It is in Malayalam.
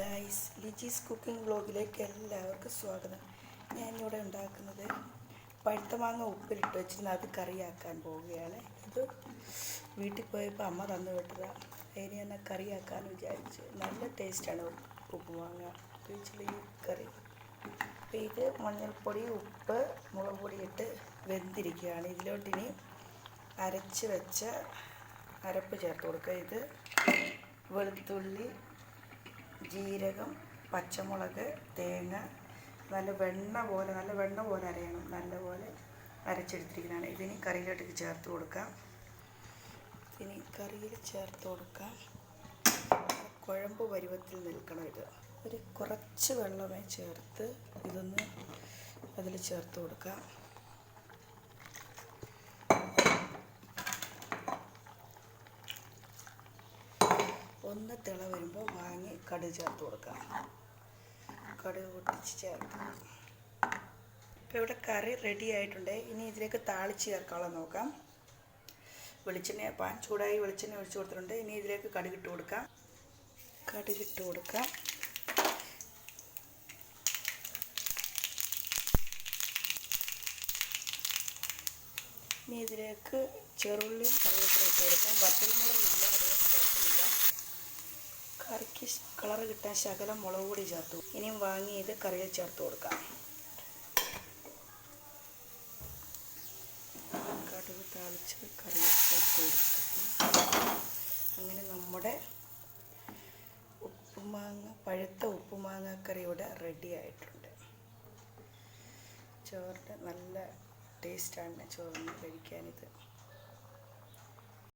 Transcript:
ഗായ്സ് ലിജീസ് കുക്കിംഗ് വ്ലോഗിലേക്ക് എല്ലാവർക്കും സ്വാഗതം. ഞാൻ ഞാനിവിടെ ഉണ്ടാക്കുന്നത് പഴുത്ത മാങ്ങ ഉപ്പിലിട്ട് വെച്ചിരുന്ന അത് കറിയാക്കാൻ പോവുകയാണ്. ഇത് വീട്ടിൽ പോയപ്പോൾ അമ്മ തന്നു വിട്ടതാണ് അതിന് ഞാൻ കറിയാക്കാൻ വിചാരിച്ചു നല്ല ടേസ്റ്റാണ് ഉപ്പുമാങ്ങ ഉപയോഗിച്ചുള്ള ഈ കറി. അപ്പോൾ ഇത് മഞ്ഞൾപ്പൊടി ഉപ്പ് മുളക് പൊടി ഇട്ട് വെന്തിരിക്കുകയാണ്. ഇതിലോട്ടിനി അരച്ച് വെച്ച അരപ്പ് ചേർത്ത് കൊടുക്കുക. ഇത് വെളുത്തുള്ളി ജീരകം പച്ചമുളക് തേങ്ങ നല്ല വെണ്ണ പോലെ നല്ല വെണ്ണ പോലെ അരയണം. നല്ലപോലെ അരച്ചെടുത്തിരിക്കുന്നതാണ്. ഇതിനി കറിയിലോട്ടേക്ക് ചേർത്ത് കൊടുക്കാം. ഇനി കറിയിൽ ചേർത്ത് കൊടുക്കാം. കുഴമ്പ് പരുവത്തിൽ നിൽക്കണം ഇത്. ഒരു കുറച്ച് വെള്ളമേ ചേർത്ത് ഇതൊന്ന് അതിൽ ചേർത്ത് കൊടുക്കാം. ഒന്ന് തിള വരുമ്പോൾ വാങ്ങി കടുക് ചേർത്ത് കൊടുക്കാം. കടുക് പൊട്ടിച്ച് ചേർക്കാം ഇപ്പോൾ ഇവിടെ കറി റെഡി ആയിട്ടുണ്ട്. ഇനി ഇതിലേക്ക് താളിച്ച് ചേർക്കാനുള്ള നോക്കാം. വെളിച്ചെണ്ണ പാൻ ചൂടായി വെളിച്ചെണ്ണ ഒഴിച്ചു കൊടുത്തിട്ടുണ്ട്. ഇനി ഇതിലേക്ക് കടുക് ഇട്ട് കൊടുക്കാം. കടുക് ഇട്ട് കൊടുക്കാം. ഇനി ഇതിലേക്ക് ചെറുള്ളിയും കറിവേപ്പിലും ഇട്ട് കൊടുക്കാം. വറ്റൽമുളകില്ല അതുകൊണ്ട് കറിക്ക് കളർ കിട്ടാൻ ശകലം മുളക് പൊടി ചേർത്തു. ഇനിയും വാങ്ങി ഇത് കറിയിൽ ചേർത്ത് കൊടുക്കാം. കടുക് താളിച്ച് കറിയിൽ ചേർത്ത് കൊടുത്തിട്ട് അങ്ങനെ നമ്മുടെ ഉപ്പുമാങ്ങ പഴുത്ത ഉപ്പുമാങ്ങ കറി ഇവിടെ റെഡി ആയിട്ടുണ്ട്. ചോറിന് നല്ല ടേസ്റ്റാണ് ചോറിന് കഴിക്കാനിത്.